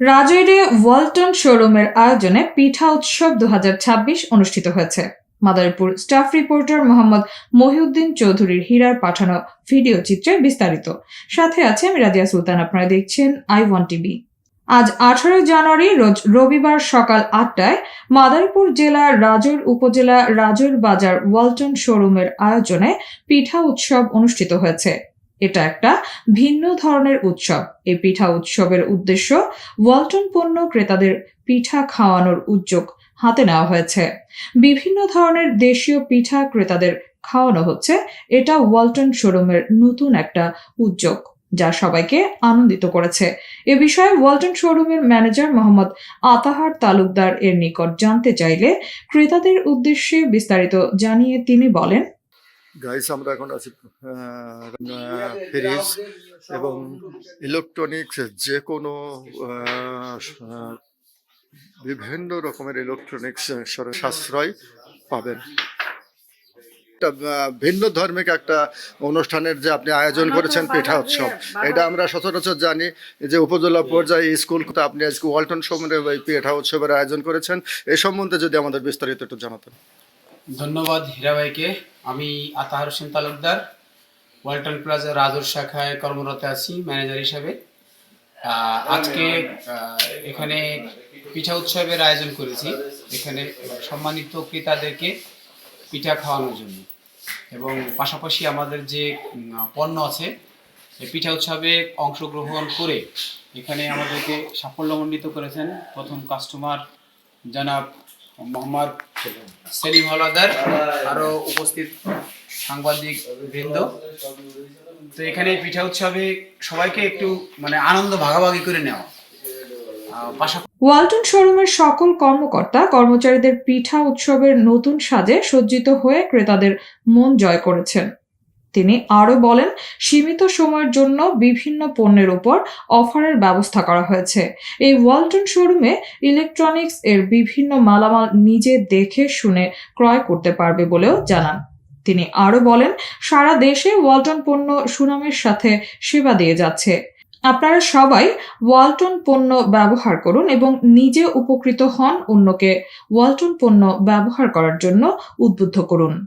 রাজৈরে ওয়ালটন শোরুমের আয়োজনে পিঠা উৎসব দু হাজার ছাব্বিশ অনুষ্ঠিত হয়েছে। মাদারীপুর স্টাফ রিপোর্টার মোহাম্মদ মহিউদ্দিন চৌধুরীর হীরার পাঠানো ভিডিও চিত্রে বিস্তারিত। সাথে আছে আমি রাজিয়া সুলতান, আপনারা দেখছেন আই ওয়ান টিভি। আজ আঠারো জানুয়ারি, রোজ রবিবার সকাল আটটায় মাদারীপুর জেলার রাজৈর উপজেলা রাজৈর বাজার ওয়ালটন শোরুমের আয়োজনে পিঠা উৎসব অনুষ্ঠিত হয়েছে। এটা একটা ভিন্ন ধরনের উৎসব। এই পিঠা উৎসবের উদ্দেশ্য ওয়ালটন পণ্য ক্রেতাদের পিঠা খাওয়ানোর উদ্যোগ হাতে নেওয়া হয়েছে। বিভিন্ন ধরনের দেশীয় পিঠা ক্রেতাদের খাওয়ানো হচ্ছে। এটা ওয়ালটন শোরুমের নতুন একটা উদ্যোগ, যা সবাইকে আনন্দিত করেছে। এ বিষয়ে ওয়ালটন শোরুমের ম্যানেজার মোহাম্মদ আতাহার তালুকদার এর নিকট জানতে চাইলে ক্রেতাদের উদ্দেশ্যে বিস্তারিত জানিয়ে তিনি বলেন গাইস আমরা এখন আছি ফ্রিজ এবং ইলেকট্রনিক্স যে কোনো বিভিন্ন রকমের ইলেকট্রনিক্স সাশ্রয় পাবেন। একটা, ভিন্ন ধর্মিক একটা অনুষ্ঠানের যে আপনি আয়োজন করেছেন পিঠা উৎসব। এটা আমরা সচরাচর জানি যে উপজেলা পর্যায়ে স্কুল আপনি আজকে ওয়ালটন সমরে পিঠা উৎসবের আয়োজন করেছেন। এই সম্বন্ধে যদি আমাদের বিস্তারিত একটু জানাতেন। ধন্যবাদ হীরাবাইকে আমি আতাহার হোসেন তালুকদার, ওয়ালটন প্লাজা রাজুর শাখায় কর্মরত আছি, ম্যানেজার হিসাবে। আজকে এখানে পিঠা উৎসবের আয়োজন করেছি। এখানে সম্মানিত ক্রেতাদেরকে পিঠা খাওয়ানোর জন্য। এবং পাশাপাশি আমাদের যে পণ্য আছে পিঠা উৎসবে অংশগ্রহণ করে এখানে আমাদেরকে সাফল্যমণ্ডিত করেছেন প্রথম কাস্টমার জনাব মোহাম্মদ সেলিম হলাদার, আরও উপস্থিত সাংবাদিক বৃন্দ। তো এখানে পিঠা উৎসবে সবাইকে একটু মানে আনন্দ ভাগাভাগি করে নেওয়া। ওয়ালটন শোরুমের সকল কর্মকর্তা, কর্মচারীদের পিঠা উৎসবের নতুন সাজে সজ্জিত হয়ে ক্রেতাদের মন জয় করেছেন। তিনি আরও বলেন, সীমিত সময়ের জন্য বিভিন্ন পণ্যের উপর অফারের ব্যবস্থা করা হয়েছে। এই ওয়ালটন শোরুমে ইলেকট্রনিক্স এর বিভিন্ন মালামাল নিজে দেখে শুনে ক্রয় করতে পারবে বলেও জানান। তিনি আরও বলেন, সারা দেশে ওয়ালটন পণ্য সুনামের সাথে সেবা দিয়ে যাচ্ছে। আপনারা সবাই ওয়ালটন পণ্য ব্যবহার করুন এবং নিজে উপকৃত হন অন্যকে ওয়ালটন পণ্য ব্যবহার করার জন্য উদ্বুদ্ধ করুন।